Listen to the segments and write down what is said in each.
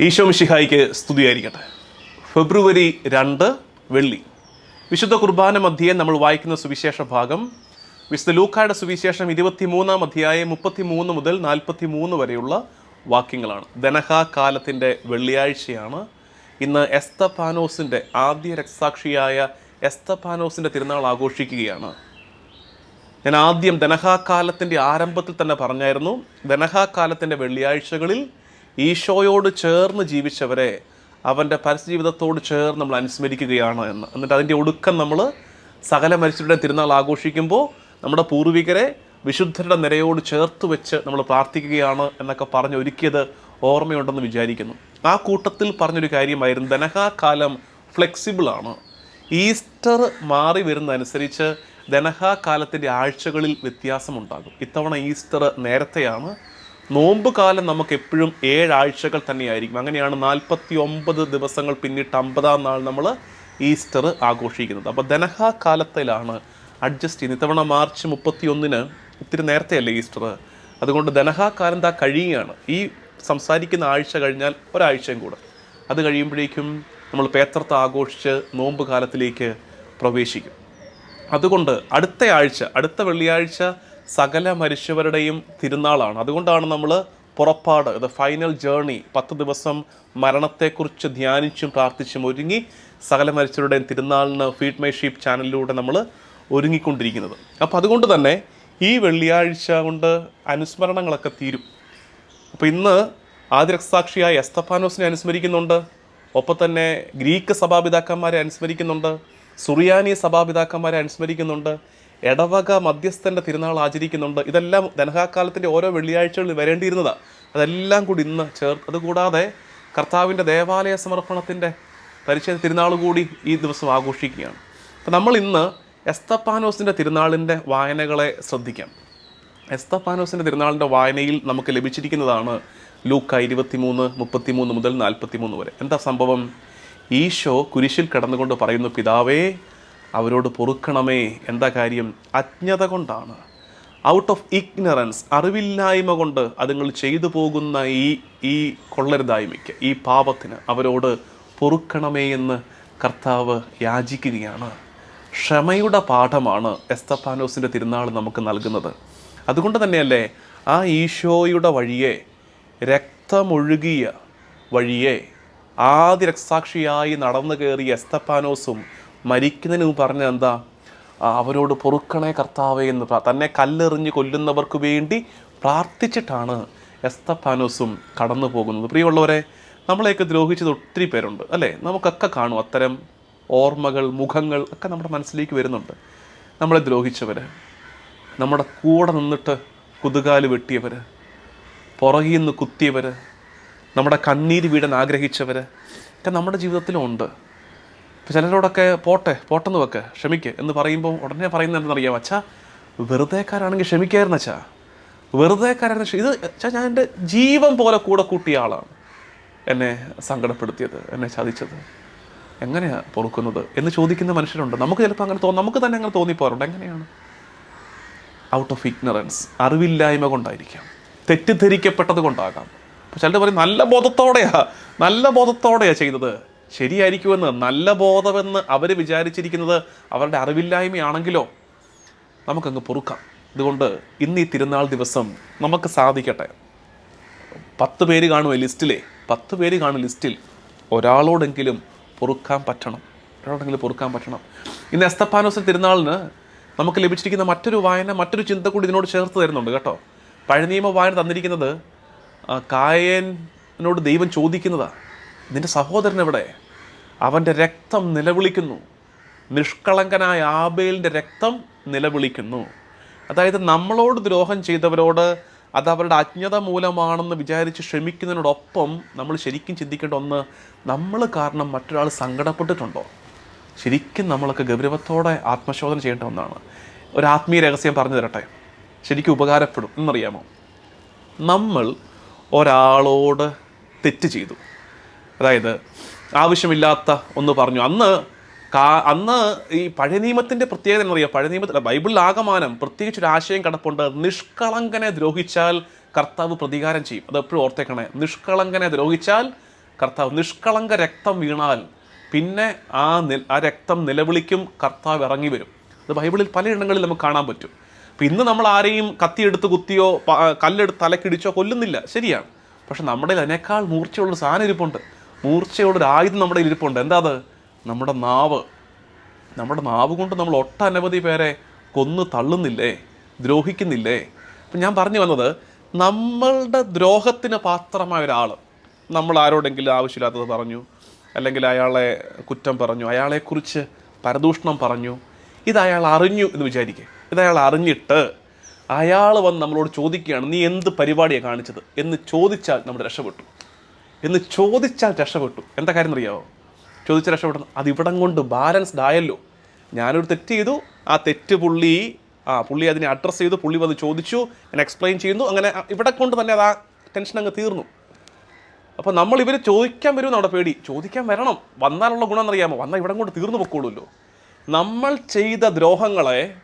ഈശോ മിഷിഹായിക്ക് സ്തുതിയായിരിക്കട്ടെ. ഫെബ്രുവരി രണ്ട് വെള്ളി. വിശുദ്ധ കുർബാന മധ്യേ നമ്മൾ വായിക്കുന്ന സുവിശേഷ ഭാഗം വിശുദ്ധ ലൂക്കായുടെ സുവിശേഷം ഇരുപത്തിമൂന്നാം അധ്യായം മുപ്പത്തി മൂന്ന് മുതൽ നാൽപ്പത്തി മൂന്ന് വരെയുള്ള വാക്യങ്ങളാണ്. ധനഹാ കാലത്തിന്റെ വെള്ളിയാഴ്ചയാണ്. ഇന്ന് എസ്തപാനോസിന്റെ ആദ്യ രക്തസാക്ഷിയായ എസ്തപാനോസിന്റെ തിരുനാൾ ആഘോഷിക്കുകയാണ്. ഞാൻ ആദ്യം ധനഹാ കാലത്തിന്റെ ആരംഭത്തിൽ തന്നെ പറഞ്ഞായിരുന്നു ധനഹാകാലത്തിന്റെ വെള്ളിയാഴ്ചകളിൽ ഈശോയോട് ചേർന്ന് ജീവിച്ചവരെ അവന്റെ പരസ്യജീവിതത്തോട് ചേർന്ന് നമ്മൾ അനുസ്മരിക്കുകയാണ് എന്ന്. എന്നിട്ട് അതിന്റെ ഒടുക്കം നമ്മൾ സകല മരിച്ചവരുടെ തിരുനാൾ ആഘോഷിക്കുമ്പോൾ നമ്മുടെ പൂർവികരെ വിശുദ്ധരുടെ നിരയോട് ചേർത്ത് വെച്ച് നമ്മൾ പ്രാർത്ഥിക്കുകയാണ് എന്നൊക്കെ പറഞ്ഞ് ഒരുക്കിയത് ഓർമ്മയുണ്ടെന്ന് വിചാരിക്കുന്നു. ആ കൂട്ടത്തിൽ പറഞ്ഞൊരു കാര്യമായിരുന്നു ധനഹാകാലം ഫ്ലെക്സിബിളാണ് ഈസ്റ്റർ മാറി വരുന്നതനുസരിച്ച് ധനഹാകാലത്തിന്റെ ആഴ്ചകളിൽ വ്യത്യാസമുണ്ടാകും. ഇത്തവണ ഈസ്റ്റർ നേരത്തെയാണ് നോമ്പ് കാലം നമുക്ക് എപ്പോഴും ഏഴാഴ്ചകൾ തന്നെയായിരിക്കും. അങ്ങനെയാണ് നാൽപ്പത്തി ഒമ്പത് ദിവസങ്ങൾ പിന്നിട്ട് അമ്പതാം നാൾ നമ്മൾ ഈസ്റ്റർ ആഘോഷിക്കുന്നത്. അപ്പോൾ ധനഹാ കാലത്തിലാണ് അഡ്ജസ്റ്റ് ചെയ്യുന്നത്. ഇത്തവണ മാർച്ച് മുപ്പത്തി ഒന്നിന് ഇത്തിരി നേരത്തെയല്ലേ ഈസ്റ്റർ അതുകൊണ്ട് ധനഹാ കാലം താ കഴിയുകയാണ്. ഈ സംസാരിക്കുന്ന ആഴ്ച കഴിഞ്ഞാൽ ഒരാഴ്ചയും കൂടെ. അത് കഴിയുമ്പോഴേക്കും നമ്മൾ പേത്രത്തെ ആഘോഷിച്ച് നോമ്പ് കാലത്തിലേക്ക് പ്രവേശിക്കും. അതുകൊണ്ട് അടുത്ത ആഴ്ച അടുത്ത വെള്ളിയാഴ്ച സകല മരിച്ചവരുടെയും തിരുനാളാണ്. അതുകൊണ്ടാണ് നമ്മൾ പുറപ്പാട് ദ ഫൈനൽ ജേർണി പത്ത് ദിവസം മരണത്തെക്കുറിച്ച് ധ്യാനിച്ചും പ്രാർത്ഥിച്ചും ഒരുങ്ങി സകല മരിച്ചവരുടെയും തിരുനാളിന് ഫീഡ് മൈ ഷീപ്പ് ചാനലിലൂടെ നമ്മൾ ഒരുങ്ങിക്കൊണ്ടിരിക്കുന്നത്. അപ്പോൾ അതുകൊണ്ട് തന്നെ ഈ വെള്ളിയാഴ്ച കൊണ്ട് അനുസ്മരണങ്ങളൊക്കെ തീരും. അപ്പോൾ ഇന്ന് ആദ്യ രക്തസാക്ഷിയായ എസ്തഫാനോസിനെ അനുസ്മരിക്കുന്നുണ്ട്. ഒപ്പം തന്നെ ഗ്രീക്ക് സഭാപിതാക്കന്മാരെ അനുസ്മരിക്കുന്നുണ്ട്. സുറിയാനി സഭാപിതാക്കന്മാരെ അനുസ്മരിക്കുന്നുണ്ട്. ഇടവക മധ്യസ്ഥന്റെ തിരുനാൾ ആചരിക്കുന്നുണ്ട്. ഇതെല്ലാം ധനഹാക്കാലത്തിന്റെ ഓരോ വെള്ളിയാഴ്ചകളിൽ വരേണ്ടിയിരുന്നതാണ് അതെല്ലാം കൂടി ഇന്ന് ചേർത്ത് അതുകൂടാതെ കർത്താവിന്റെ ദേവാലയ സമർപ്പണത്തിന്റെ പരിചയ തിരുനാൾ കൂടി ഈ ദിവസം ആഘോഷിക്കുകയാണ്. അപ്പോൾ നമ്മൾ ഇന്ന് എസ്തപ്പാനോസിന്റെ തിരുനാളിന്റെ വായനകളെ ശ്രദ്ധിക്കാം. എസ്തപ്പാനോസിന്റെ തിരുനാളിന്റെ വായനയിൽ നമുക്ക് ലഭിച്ചിരിക്കുന്നതാണ് ലൂക്ക ഇരുപത്തിമൂന്ന് മുപ്പത്തിമൂന്ന് മുതൽ നാൽപ്പത്തിമൂന്ന് വരെ. എന്താ സംഭവം? ഈശോ കുരിശിൽ കിടന്നുകൊണ്ട് പറയുന്നു പിതാവേ അവരോട് പൊറുക്കണമേ എന്താ കാര്യം അജ്ഞത കൊണ്ടാണ്. ഔട്ട് ഓഫ് ഇഗ്നറൻസ് അറിവില്ലായ്മ കൊണ്ട് അതുങ്ങൾ ചെയ്തു പോകുന്ന ഈ ഈ കൊള്ളരുതായ്മയ്ക്ക് ഈ പാപത്തിന് അവരോട് പൊറുക്കണമേ എന്ന് കർത്താവ് യാചിക്കുകയാണ്. ക്ഷമയുടെ പാഠമാണ് എസ്തപ്പാനോസിന്റെ തിരുനാൾ നമുക്ക് നൽകുന്നത്. അതുകൊണ്ട് തന്നെയല്ലേ ആ ഈശോയുടെ വഴിയെ രക്തമൊഴുകിയ വഴിയെ ആദ്യ രക്തസാക്ഷിയായി നടന്നു കയറിയ എസ്തപ്പാനോസും മരിക്കുന്നതിന് മുമ്പ് പറഞ്ഞത് എന്താ? അവരോട് പൊറുക്കണേ കർത്താവേ എന്ന് തന്നെ കല്ലെറിഞ്ഞ് കൊല്ലുന്നവർക്ക് വേണ്ടി പ്രാർത്ഥിച്ചിട്ടാണ് എസ്തഫാനോസും കടന്നു പോകുന്നത്. പ്രിയമുള്ളവരെ നമ്മളെയൊക്കെ ദ്രോഹിച്ചത് ഒത്തിരി പേരുണ്ട് അല്ലേ? നമുക്കൊക്കെ കാണും അത്തരം ഓർമ്മകൾ മുഖങ്ങൾ ഒക്കെ നമ്മുടെ മനസ്സിലേക്ക് വരുന്നുണ്ട്. നമ്മളെ ദ്രോഹിച്ചവർ നമ്മുടെ കൂടെ നിന്നിട്ട് കുതുകാൽ വെട്ടിയവർ പുറകിൽ നിന്ന് കുത്തിയവർ നമ്മുടെ കണ്ണീര് വീടാൻ ആഗ്രഹിച്ചവർ ഒക്കെ നമ്മുടെ ജീവിതത്തിലും ഉണ്ട്. ഇപ്പം ചിലരോടൊക്കെ പോട്ടെ പോട്ടെന്ന് വെക്ക് ക്ഷമിക്ക് എന്ന് പറയുമ്പോൾ ഉടനെ പറയുന്നത് എന്താണെന്നറിയാം അച്ഛാ വെറുതെക്കാരാണെങ്കിൽ ക്ഷമിക്കായിരുന്നു അച്ഛാ. വെറുതെക്കാരായിരുന്നു ഇത് അച്ഛാ ഞാൻ എന്റെ ജീവൻ പോലെ കൂടെ കൂട്ടിയ ആളാണ് എന്നെ സങ്കടപ്പെടുത്തിയത് എന്നെ ചതിച്ചത്. എങ്ങനെയാണ് പൊറുക്കുന്നത് എന്ന് ചോദിക്കുന്ന മനുഷ്യരുണ്ട്. നമുക്ക് ചിലപ്പോൾ അങ്ങനെ തോന്നും നമുക്ക് തന്നെ അങ്ങനെ തോന്നിപ്പോറുണ്ട് എങ്ങനെയാണ്? ഔട്ട് ഓഫ് ഇഗ്നറൻസ് അറിവില്ലായ്മ കൊണ്ടായിരിക്കാം. തെറ്റിദ്ധരിക്കപ്പെട്ടത് കൊണ്ടാകാം. ചിലർ പറയും നല്ല ബോധത്തോടെയാ നല്ല ബോധത്തോടെയാണ് ചെയ്തത്. ശരിയായിരിക്കുമെന്ന് നല്ല ബോധമെന്ന് അവർ വിചാരിച്ചിരിക്കുന്നത് അവരുടെ അറിവില്ലായ്മയാണെങ്കിലോ നമുക്കങ്ങ് പൊറുക്കാം. അതുകൊണ്ട് ഇന്ന് ഈ തിരുനാൾ ദിവസം നമുക്ക് സാധിക്കട്ടെ. പത്ത് പേര് കാണുമോ ലിസ്റ്റിലെ പത്ത് പേര് കാണും ലിസ്റ്റിൽ ഒരാളോടെങ്കിലും പൊറുക്കാൻ പറ്റണം. ഒരാളോടെങ്കിലും പൊറുക്കാൻ പറ്റണം. ഇന്ന് എസ്തപ്പാനോസ് തിരുനാളിന് നമുക്ക് ലഭിച്ചിരിക്കുന്ന മറ്റൊരു വായന മറ്റൊരു ചിന്ത കൂടി ഇതിനോട് ചേർത്ത് തരുന്നുണ്ട് കേട്ടോ. പഴയ നിയമ വായന തന്നിരിക്കുന്നത് കായനോട് ദൈവം ചോദിക്കുന്നതാണ് നിന്റെ സഹോദരൻ എവിടെ? അവന്റെ രക്തം നിലവിളിക്കുന്നു. നിഷ്കളങ്കനായ ആബേലിന്റെ രക്തം നിലവിളിക്കുന്നു. അതായത് നമ്മളോട് ദ്രോഹം ചെയ്തവരോട് അത് അവരുടെ അജ്ഞത മൂലമാണെന്ന് വിചാരിച്ച് ക്ഷമിക്കുന്നതിനോടൊപ്പം നമ്മൾ ശരിക്കും ചിന്തിക്കേണ്ട ഒന്ന് നമ്മൾ കാരണം മറ്റൊരാൾ സങ്കടപ്പെട്ടിട്ടുണ്ടോ? ശരിക്കും നമ്മളൊക്കെ ഗൗരവത്തോടെ ആത്മശോധന ചെയ്യേണ്ട ഒന്നാണ്. ഒരു ആത്മീയ രഹസ്യം പറഞ്ഞു തരട്ടെ. ശരിക്കും ഉപകാരപ്പെടും എന്നറിയാമോ? നമ്മൾ ഒരാളോട് തെറ്റ് ചെയ്തു. അതായത് ആവശ്യമില്ലാത്ത ഒന്ന് പറഞ്ഞു. അന്ന് കാ അന്ന് ഈ പഴയ നിയമത്തിന്റെ പ്രത്യേകത എന്നറിയാം പഴയ നിയമത്തിൽ ബൈബിളിൽ ആകമാനം പ്രത്യേകിച്ച് ഒരു ആശയം കിടപ്പുണ്ട് നിഷ്കളങ്കനെ ദ്രോഹിച്ചാൽ കർത്താവ് പ്രതികാരം ചെയ്യും. അത് എപ്പോഴും ഓർത്തേക്കണേ. നിഷ്കളങ്കനെ ദ്രോഹിച്ചാൽ കർത്താവ് നിഷ്കളങ്ക രക്തം വീണാൽ പിന്നെ ആ ആ രക്തം നിലവിളിക്കും കർത്താവ് ഇറങ്ങി വരും. അത് ബൈബിളിൽ പലയിടങ്ങളിൽ നമുക്ക് കാണാൻ പറ്റും. അപ്പം ഇന്ന് നമ്മൾ ആരെയും കത്തിയെടുത്ത് കുത്തിയോ കല്ലെടുത്ത് തലക്കിടിച്ചോ കൊല്ലുന്നില്ല. ശരിയാണ്. പക്ഷെ നമ്മുടെ അതിനേക്കാൾ മൂർച്ചയുള്ള സാധനം ഇരിപ്പുണ്ട്. മൂർച്ചയുള്ളൊരു ആയുധം നമ്മുടെ ഇരിപ്പുണ്ട്. എന്താ അത്? നമ്മുടെ നാവ്. നമ്മുടെ നാവ് കൊണ്ട് നമ്മൾ ഒട്ടനവധി പേരെ കൊന്ന് തള്ളുന്നില്ലേ? ദ്രോഹിക്കുന്നില്ലേ? അപ്പം ഞാൻ പറഞ്ഞു വന്നത് നമ്മളുടെ ദ്രോഹത്തിന് പാത്രമായ ഒരാൾ. നമ്മൾ ആരോടെങ്കിലും ആവശ്യമില്ലാത്തത് പറഞ്ഞു. അല്ലെങ്കിൽ അയാളെ കുറ്റം പറഞ്ഞു. അയാളെക്കുറിച്ച് പരദൂഷണം പറഞ്ഞു. ഇത് അയാൾ അറിഞ്ഞു എന്ന് വിചാരിക്കുക. ഇത് അയാൾ അറിഞ്ഞിട്ട് അയാൾ വന്ന് നമ്മളോട് ചോദിക്കുകയാണ് നീ എന്ത് പരിപാടിയാണ് കാണിച്ചത്? എന്ന് ചോദിച്ചാൽ നമ്മൾ രക്ഷപ്പെട്ടു. എന്ന് ചോദിച്ചാൽ രക്ഷപ്പെട്ടു. എന്താ കാര്യം അറിയാമോ ചോദിച്ച രക്ഷപ്പെട്ടു. അത് ഇവിടം കൊണ്ട് ബാലൻസ്ഡ് ആയല്ലോ. ഞാനൊരു തെറ്റ് ചെയ്തു. ആ തെറ്റ് പുള്ളി ആ പുള്ളി അതിനെ അഡ്രസ്സ് ചെയ്തു. പുള്ളി വന്ന് ചോദിച്ചു. ഞാൻ എക്സ്പ്ലെയിൻ ചെയ്യുന്നു. അങ്ങനെ ഇവിടെ കൊണ്ട് തന്നെ അത് ആ ടെൻഷൻ അങ്ങ് തീർന്നു. അപ്പോൾ നമ്മൾ ഇവർ ചോദിക്കാൻ വരുമെന്ന് നമ്മുടെ പേടി. ചോദിക്കാൻ വരണം. വന്നാലുള്ള ഗുണം എന്നറിയാമോ? വന്നാൽ ഇവിടം കൊണ്ട് തീർന്നു പൊക്കോളൂല്ലോ നമ്മൾ ചെയ്ത ദ്രോഹങ്ങളെ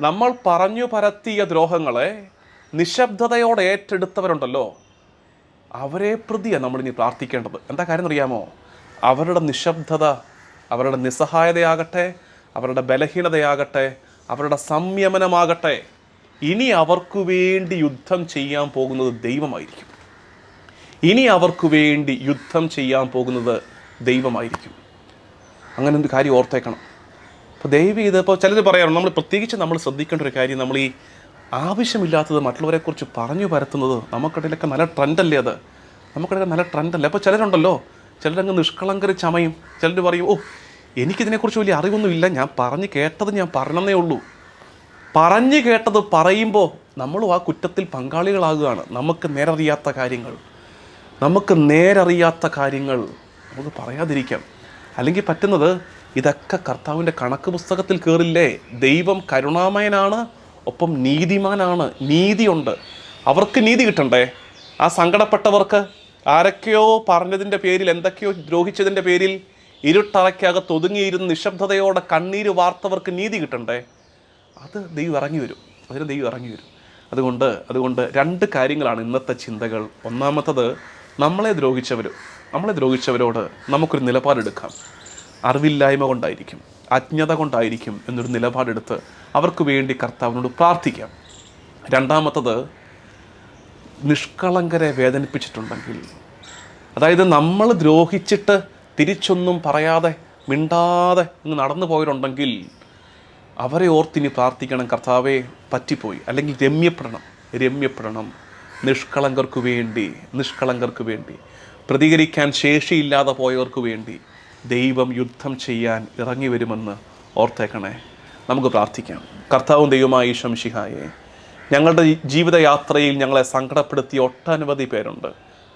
നമ്മൾ പറഞ്ഞു പരത്തിയ ദ്രോഹങ്ങളെ നിശബ്ദതയോടെ ഏറ്റെടുത്തവരുണ്ടല്ലോ. അവരെ പ്രതിയാണ് നമ്മളിനി പ്രാർത്ഥിക്കേണ്ടത്. എന്താ കാര്യം അറിയാമോ? അവരുടെ നിശബ്ദത അവരുടെ നിസ്സഹായതയാകട്ടെ അവരുടെ ബലഹീനതയാകട്ടെ അവരുടെ സംയമനമാകട്ടെ ഇനി അവർക്കു വേണ്ടി യുദ്ധം ചെയ്യാൻ പോകുന്നത് ദൈവമായിരിക്കും. ഇനി അവർക്ക് വേണ്ടി യുദ്ധം ചെയ്യാൻ പോകുന്നത് ദൈവമായിരിക്കും. അങ്ങനെ ഒരു കാര്യം ഓർത്തേക്കണം. അപ്പോൾ ദൈവം ഇത് ഇപ്പോൾ ചിലർ പറയാറുണ്ട് നമ്മൾ പ്രത്യേകിച്ച് നമ്മൾ ശ്രദ്ധിക്കേണ്ട ഒരു കാര്യം നമ്മൾ ഈ ആവശ്യമില്ലാത്തത് മറ്റുള്ളവരെക്കുറിച്ച് പറഞ്ഞു പരത്തുന്നത് നമുക്കിടയിലൊക്കെ നല്ല ട്രെൻഡല്ലേ അത്? നമുക്കിടയിൽ നല്ല ട്രെൻഡല്ലേ? അപ്പോൾ ചിലരുണ്ടല്ലോ. ചിലരങ്ങ് നിഷ്കളങ്കര ചമയും ചിലർ പറയും ഓ എനിക്കിതിനെക്കുറിച്ച് വലിയ അറിവൊന്നുമില്ല. ഞാൻ പറഞ്ഞു കേട്ടത് ഞാൻ പറഞ്ഞതേ ഉള്ളൂ. പറഞ്ഞു കേട്ടത് പറയുമ്പോൾ നമ്മളും ആ കുറ്റത്തിൽ പങ്കാളികളാകുകയാണ്. നമുക്ക് നേരറിയാത്ത കാര്യങ്ങൾ. നമുക്ക് നേരറിയാത്ത കാര്യങ്ങൾ. നമുക്ക് പറയാതിരിക്കാം. അല്ലെങ്കിൽ പറ്റുന്നത് ഇതൊക്കെ കർത്താവിന്റെ കണക്ക് പുസ്തകത്തിൽ കയറില്ലേ ദൈവം കരുണാമയനാണ് ഒപ്പം നീതിമാനാണ് നീതിയുണ്ട്. അവർക്ക് നീതി കിട്ടണ്ടേ? ആ സങ്കടപ്പെട്ടവർക്ക് ആരൊക്കെയോ പറഞ്ഞതിന്റെ പേരിൽ എന്തൊക്കെയോ ദ്രോഹിച്ചതിന്റെ പേരിൽ ഇരുട്ടറയ്ക്കകത്ത് ഒതുങ്ങിയിരുന്ന് നിശബ്ദതയോടെ കണ്ണീര് വാർത്തവർക്ക് നീതി കിട്ടണ്ടേ? അത് ദൈവം ഇറങ്ങി വരും. അതിന് ദൈവം ഇറങ്ങി വരും. അതുകൊണ്ട് അതുകൊണ്ട് രണ്ട് കാര്യങ്ങളാണ് ഇന്നത്തെ ചിന്തകൾ. ഒന്നാമത്തത് നമ്മളെ ദ്രോഹിച്ചവർ നമ്മളെ ദ്രോഹിച്ചവരോട് നമുക്കൊരു നിലപാടെടുക്കാം. അറിവില്ലായ്മ കൊണ്ടായിരിക്കും. അജ്ഞത കൊണ്ടായിരിക്കും എന്നൊരു നിലപാടെടുത്ത് അവർക്ക് വേണ്ടി കർത്താവിനോട് പ്രാർത്ഥിക്കാം. രണ്ടാമത്തത് നിഷ്കളങ്കരെ വേദനിപ്പിച്ചിട്ടുണ്ടെങ്കിൽ. അതായത് നമ്മൾ ദ്രോഹിച്ചിട്ട് തിരിച്ചൊന്നും പറയാതെ മിണ്ടാതെ ഇങ്ങ് നടന്നു പോയിട്ടുണ്ടെങ്കിൽ അവരെ ഓർത്തിനി പ്രാർത്ഥിക്കണം കർത്താവെ പറ്റിപ്പോയി. അല്ലെങ്കിൽ രമ്യപ്പെടണം രമ്യപ്പെടണം. നിഷ്കളങ്കർക്ക് വേണ്ടി നിഷ്കളങ്കർക്ക് വേണ്ടി. പ്രതികരിക്കാൻ ശേഷിയില്ലാതെ പോയവർക്ക് വേണ്ടി. ദൈവം യുദ്ധം ചെയ്യാൻ ഇറങ്ങി വരുമെന്ന് ഓർത്തേക്കണേ. നമുക്ക് പ്രാർത്ഥിക്കാം. കർത്താവും ദൈവമായി ശംഷിഹായെ ഞങ്ങളുടെ ജീവിതയാത്രയിൽ ഞങ്ങളെ സങ്കടപ്പെടുത്തിയ ഒട്ടനവധി പേരുണ്ട്.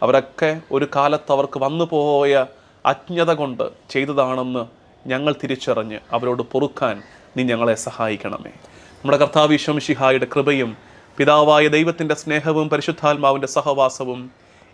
അവരൊക്കെ ഒരു കാലത്ത് അവർക്ക് വന്നു പോയ അജ്ഞത കൊണ്ട് ചെയ്തതാണെന്ന് ഞങ്ങൾ തിരിച്ചറിഞ്ഞ് അവരോട് പൊറുക്കാൻ നീ ഞങ്ങളെ സഹായിക്കണമേ. നമ്മുടെ കർത്താവ് ശംഷിഹായുടെ കൃപയും പിതാവായ ദൈവത്തിന്റെ സ്നേഹവും പരിശുദ്ധാത്മാവിന്റെ സഹവാസവും